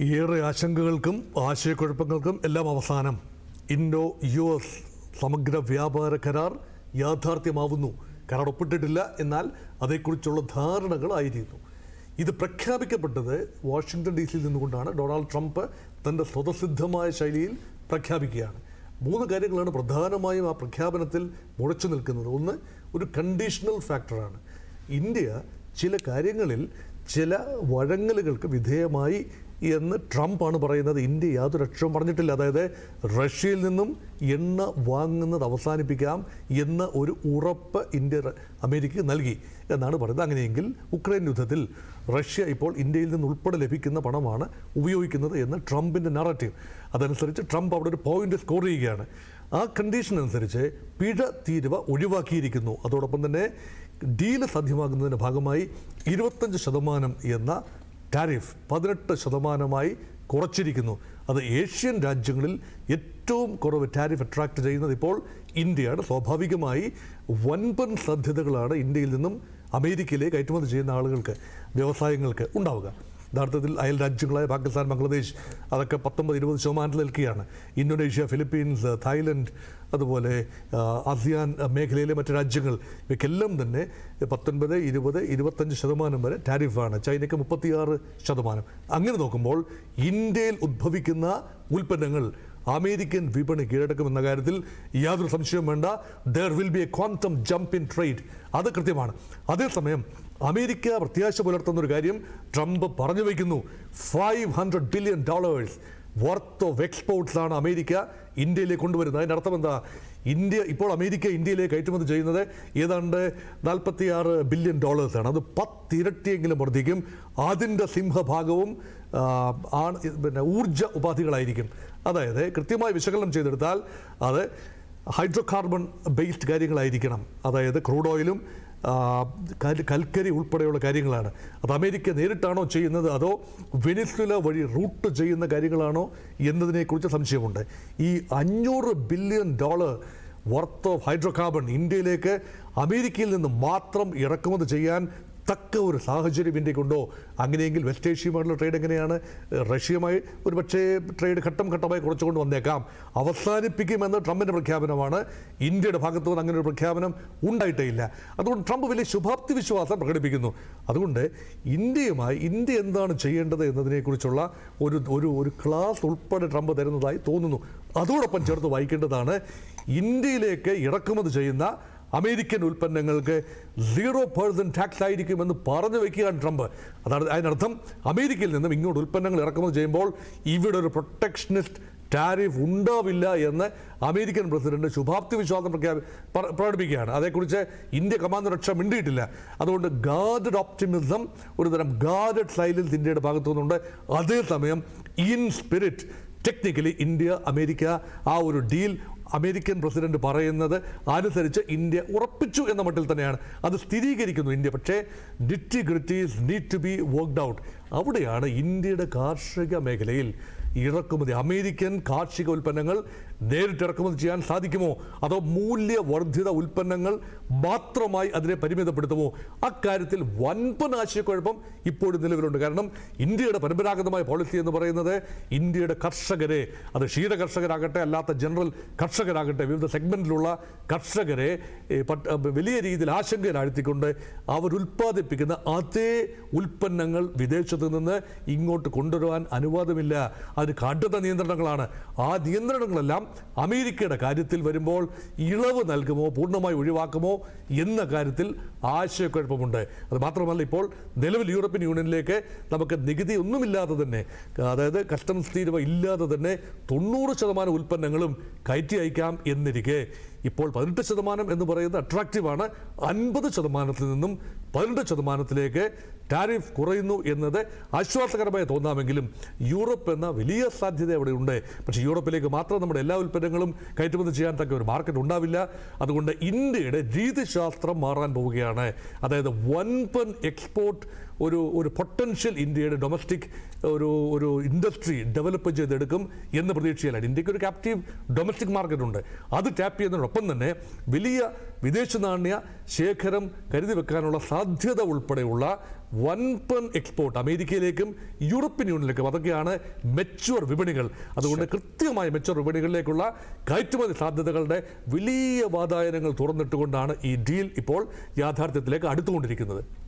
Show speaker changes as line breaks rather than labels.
ഏറെ ആശങ്കകൾക്കും ആശയക്കുഴപ്പങ്ങൾക്കും എല്ലാം അവസാനം ഇൻഡോ യു എസ് സമഗ്ര വ്യാപാര കരാർ യാഥാർത്ഥ്യമാവുന്നു. കരാർ ഒപ്പിട്ടിട്ടില്ല എന്നാൽ അതേക്കുറിച്ചുള്ള ധാരണകളായിരുന്നു ഇത് പ്രഖ്യാപിക്കപ്പെട്ടത് വാഷിങ്ടൺ ഡി സിയിൽ നിന്നുകൊണ്ടാണ്. ഡൊണാൾഡ് ട്രംപ് തന്റെ സ്വതസിദ്ധമായ ശൈലിയിൽ പ്രഖ്യാപിക്കുകയാണ്. മൂന്ന് കാര്യങ്ങളാണ് പ്രധാനമായും ആ പ്രഖ്യാപനത്തിൽ മുഴച്ചു നിൽക്കുന്നത്. ഒന്ന് ഒരു കണ്ടീഷണൽ ഫാക്ടറാണ്. ഇന്ത്യ ചില കാര്യങ്ങളിൽ ചില വഴങ്ങലുകൾക്ക് വിധേയമായി എന്ന് ട്രംപാണ് പറയുന്നത്. ഇന്ത്യ യാതൊരു അക്ഷരവും പറഞ്ഞിട്ടില്ല. അതായത് റഷ്യയിൽ നിന്നും എണ്ണ വാങ്ങുന്നത് അവസാനിപ്പിക്കാം എന്ന ഒരു ഉറപ്പ് ഇന്ത്യ അമേരിക്ക നൽകി എന്നാണ് പറയുന്നത്. അങ്ങനെയെങ്കിൽ ഉക്രൈൻ യുദ്ധത്തിൽ റഷ്യ ഇപ്പോൾ ഇന്ത്യയിൽ നിന്ന് ഉൾപ്പെടെ ലഭിക്കുന്ന പണമാണ് ഉപയോഗിക്കുന്നത് എന്ന് ട്രംപിന്റെ നറേറ്റീവ് അതനുസരിച്ച് ട്രംപ് അവിടെ ഒരു പോയിന്റ് സ്കോർ ചെയ്യുകയാണ്. ആ കണ്ടീഷൻ അനുസരിച്ച് പിഴ തീരുവ ഒഴിവാക്കിയിരിക്കുന്നു. അതോടൊപ്പം തന്നെ ഡീൽ സാധ്യമാകുന്നതിന്റെ ഭാഗമായി ഇരുപത്തഞ്ച് ശതമാനം എന്ന ടാരിഫ് പതിനെട്ട് ശതമാനമായി കുറച്ചിരിക്കുന്നു. അത് ഏഷ്യൻ രാജ്യങ്ങളിൽ ഏറ്റവും കുറവ് ടാരിഫ് അട്രാക്ട് ചെയ്യുന്നത് ഇപ്പോൾ ഇന്ത്യയാണ്. സ്വാഭാവികമായി വൻപൻ സാധ്യതകളാണ് ഇന്ത്യയിൽ നിന്നും അമേരിക്കയിലേക്ക് കയറ്റുമതി ചെയ്യുന്ന ആളുകൾക്ക് വ്യവസായങ്ങൾക്ക് ഉണ്ടാവുക. യഥാർത്ഥത്തിൽ അയൽ രാജ്യങ്ങളായ പാകിസ്ഥാൻ ബംഗ്ലാദേശ് അതൊക്കെ പത്തൊമ്പത് ഇരുപത് ശതമാനത്തിൽ നിൽക്കുകയാണ്. ഇന്തോനേഷ്യ ഫിലിപ്പീൻസ് തായ്ലൻഡ് അതുപോലെ ആസിയാൻ മേഖലയിലെ മറ്റ് രാജ്യങ്ങൾ ഇവയ്ക്കെല്ലാം തന്നെ പത്തൊൻപത് ഇരുപത് ഇരുപത്തഞ്ച് ശതമാനം വരെ ടാരിഫാണ്. ചൈനയ്ക്ക് മുപ്പത്തിയാറ് ശതമാനം. അങ്ങനെ നോക്കുമ്പോൾ ഇന്ത്യയിൽ ഉദ്ഭവിക്കുന്ന ഉൽപ്പന്നങ്ങൾ അമേരിക്കൻ വിപണി കീഴടക്കുമെന്ന കാര്യത്തിൽ യാതൊരു സംശയവും വേണ്ട. There will be a quantum jump in trade അത് കൃത്യമാണ്. അതേസമയം അമേരിക്ക പ്രത്യാശ പുലർത്തുന്ന ഒരു കാര്യം ട്രംപ് പറഞ്ഞു വയ്ക്കുന്നു. Five hundred billion dollars worth of എക്സ്പോർട്ട്സാണ് America ഇന്ത്യയിലേക്ക് കൊണ്ടുവരുന്നത്. അതിന്റെ അർത്ഥം എന്താ? ഇന്ത്യ ഇപ്പോൾ അമേരിക്ക ഇന്ത്യയിലേക്ക് കയറ്റുമതി ചെയ്യുന്നത് ഏതാണ്ട് നാൽപ്പത്തി ആറ് ബില്യൺ ഡോളേഴ്സാണ്. അത് പത്തിരട്ടിയെങ്കിലും വർദ്ധിക്കും. അതിന്റെ സിംഹഭാഗവും ആണ് പിന്നെ ഊർജ ഉപാധികളായിരിക്കും. അതായത് കൃത്യമായി വിശകലനം ചെയ്തെടുത്താൽ അത് ഹൈഡ്രോ കാർബൺ ബേസ്ഡ് കാര്യങ്ങളായിരിക്കണം. അതായത് ക്രൂഡ് ഓയിലും കൽക്കരി ഉൾപ്പെടെയുള്ള കാര്യങ്ങളാണ്. അത് അമേരിക്ക നേരിട്ടാണോ ചെയ്യുന്നത്? അതോ വെനിസ്വല വഴി റൂട്ട് ചെയ്യുന്ന കാര്യങ്ങളാണോ എന്നതിനെക്കുറിച്ച് സംശയമുണ്ട്. ഈ അഞ്ഞൂറ് billion dollar worth of hydrocarbon ഇന്ത്യയിലേക്ക് അമേരിക്കയിൽ നിന്ന് മാത്രം ഇറക്കുമതി ചെയ്യാൻ തക്ക ഒരു സാഹചര്യം ഇന്ത്യക്കുണ്ടോ അങ്ങനെയെങ്കിൽ വെസ്റ്റ് ഏഷ്യയുമായിട്ടുള്ള ട്രേഡ് എങ്ങനെയാണ്? റഷ്യയുമായി ഒരു പക്ഷേ ട്രേഡ് ഘട്ടം ഘട്ടമായി കുറച്ചുകൊണ്ട് വന്നേക്കാം. അവസാനിപ്പിക്കുമെന്ന് ട്രംപിന്റെ പ്രഖ്യാപനമാണ്. ഇന്ത്യയുടെ ഭാഗത്തു നിന്ന് അങ്ങനെ ഒരു പ്രഖ്യാപനം ഉണ്ടായിട്ടേ ഇല്ല. അതുകൊണ്ട് ട്രംപ് വലിയ ശുഭാപ്തി വിശ്വാസം പ്രകടിപ്പിക്കുന്നു. അതുകൊണ്ട് ഇന്ത്യയുമായി ഇന്ത്യ എന്താണ് ചെയ്യേണ്ടത് എന്നതിനെക്കുറിച്ചുള്ള ഒരു ഒരു ഒരു ക്ലാസ് ഉൾപ്പെടെ ട്രംപ് തരുന്നതായി തോന്നുന്നു. അതോടൊപ്പം ചേർത്ത് വായിക്കേണ്ടതാണ് ഇന്ത്യയിലേക്ക് ഇറക്കുമതി ചെയ്യുന്ന അമേരിക്കൻ ഉൽപ്പന്നങ്ങൾക്ക് സീറോ പേഴ്സന്റ് ടാക്സ് ആയിരിക്കുമെന്ന് പറഞ്ഞു വെക്കുകയാണ് ട്രംപ്. അതാണ് അതിനർത്ഥം. അമേരിക്കയിൽ നിന്നും ഇങ്ങോട്ട് ഉൽപ്പന്നങ്ങൾ ഇറക്കുമതി ചെയ്യുമ്പോൾ ഇവിടെ ഒരു പ്രൊട്ടക്ഷനിസ്റ്റ് ടാരിഫ് ഉണ്ടാവില്ല എന്ന് അമേരിക്കൻ പ്രസിഡന്റ് ശുഭാപ്തി വിശ്വാസം പ്രഖ്യാപി പ്രകടിപ്പിക്കുകയാണ്. അതേക്കുറിച്ച് ഇന്ത്യ കമാൻഡർ രക്ഷ മിണ്ടിയിട്ടില്ല. അതുകൊണ്ട് ഗാർഡഡ് ഓപ്റ്റിമിസം ഒരുതരം ഗാർഡഡ് സൈലൻസ് ഇന്ത്യയുടെ ഭാഗത്തു നിന്നുണ്ട് അതേസമയം in spirit technically India America ആ ഒരു ഡീൽ അമേരിക്കൻ പ്രസിഡന്റ് പറയുന്നത് അനുസരിച്ച് ഇന്ത്യ ഉറപ്പിച്ചു എന്ന മട്ടിൽ തന്നെയാണ്. അത് സ്ഥിരീകരിക്കുന്നു ഇന്ത്യ. പക്ഷേ nitty gritties need to be worked out അവിടെയാണ് ഇന്ത്യയുടെ കാർഷിക മേഖലയിൽ ഇറക്കുമതി അമേരിക്കൻ കാർഷിക ഉൽപ്പന്നങ്ങൾ നേരിട്ട് ഇറക്കുമതി ചെയ്യാൻ സാധിക്കുമോ? അതോ മൂല്യവർദ്ധിത ഉൽപ്പന്നങ്ങൾ മാത്രമായി അതിനെ പരിമിതപ്പെടുത്തുമോ? അക്കാര്യത്തിൽ വൻപൻ ആശയക്കുഴപ്പം ഇപ്പോഴും നിലവിലുണ്ട്. കാരണം ഇന്ത്യയുടെ പരമ്പരാഗതമായ പോളിസി എന്ന് പറയുന്നത് ഇന്ത്യയുടെ കർഷകരെ അത് ക്ഷീര കർഷകരാകട്ടെ അല്ലാത്ത ജനറൽ കർഷകരാകട്ടെ വിവിധ സെഗ്മെന്റിലുള്ള കർഷകരെ വലിയ രീതിയിൽ ആശങ്കയിലാഴ്ത്തിക്കൊണ്ട് അവരുൽപ്പാദിപ്പിക്കുന്ന അതേ ഉൽപ്പന്നങ്ങൾ വിദേശത്ത് നിന്ന് ഇങ്ങോട്ട് കൊണ്ടുവരുവാൻ അനുവാദമില്ല. അതിന് കടുത്ത നിയന്ത്രണങ്ങളാണ്. ആ നിയന്ത്രണങ്ങളെല്ലാം അമേരിക്കയുടെ കാര്യത്തിൽ വരുമ്പോൾ ഇളവ് നൽകുമോ പൂർണമായി ഒഴിവാക്കുമോ എന്ന കാര്യത്തിൽ ആശയക്കുഴപ്പമുണ്ട്. അത് മാത്രമല്ല ഇപ്പോൾ നിലവിൽ യൂറോപ്യൻ യൂണിയനിലേക്ക് നമുക്ക് നികുതി ഒന്നുമില്ലാതെ തന്നെ അതായത് കസ്റ്റംസ് തീരുവ ഇല്ലാതെ തന്നെ തൊണ്ണൂറ് ശതമാനം ഉൽപ്പന്നങ്ങളും കയറ്റി അയക്കാം എന്നിരിക്കെ ഇപ്പോൾ പതിനെട്ട് ശതമാനം എന്ന് പറയുന്നത് അട്രാക്റ്റീവാണ് അൻപത് ശതമാനത്തിൽ നിന്നും പതിനെട്ട് ശതമാനത്തിലേക്ക് ടാരിഫ് കുറയുന്നു എന്നത് ആശ്വാസകരമായി തോന്നാമെങ്കിലും യൂറോപ്പ് എന്ന വലിയ സാധ്യത അവിടെ ഉണ്ട് പക്ഷേ യൂറോപ്പിലേക്ക് മാത്രം നമ്മുടെ എല്ലാ ഉൽപ്പന്നങ്ങളും കയറ്റുമതി ചെയ്യാൻ തക്ക ഒരു മാർക്കറ്റ് ഉണ്ടാവില്ല. അതുകൊണ്ട് ഇന്ത്യയുടെ രീതിശാസ്ത്രം മാറാൻ പോവുകയാണ്. അതായത് വൻപൻ എക്സ്പോർട്ട് ഒരു ഒരു പൊട്ടൻഷ്യൽ ഇന്ത്യയുടെ ഡൊമസ്റ്റിക് ഒരു ഒരു ഇൻഡസ്ട്രി ഡെവലപ്പ് ചെയ്തെടുക്കും എന്ന് പ്രതീക്ഷയിലാണ്. ഇന്ത്യയ്ക്ക് ഒരു ക്യാപ്റ്റീവ് ഡൊമസ്റ്റിക് മാർക്കറ്റ് ഉണ്ട്. അത് ടാപ്പ് ചെയ്യുന്നതിനൊപ്പം തന്നെ വലിയ വിദേശ നാണ്യ ശേഖരം കരുതി വെക്കാനുള്ള സാധ്യത ഉൾപ്പെടെയുള്ള വൻപൻ എക്സ്പോർട്ട് അമേരിക്കയിലേക്കും യൂറോപ്യൻ യൂണിയനിലേക്കും അതൊക്കെയാണ് മെച്ചുവർ വിപണികൾ. അതുകൊണ്ട് കൃത്യമായ മെച്ചുവർ വിപണികളിലേക്കുള്ള കയറ്റുമതി സാധ്യതകളുടെ വലിയ വാതായനങ്ങൾ തുറന്നിട്ടുകൊണ്ടാണ് ഈ ഡീൽ ഇപ്പോൾ യാഥാർത്ഥ്യത്തിലേക്ക് അടുത്തുകൊണ്ടിരിക്കുന്നത്.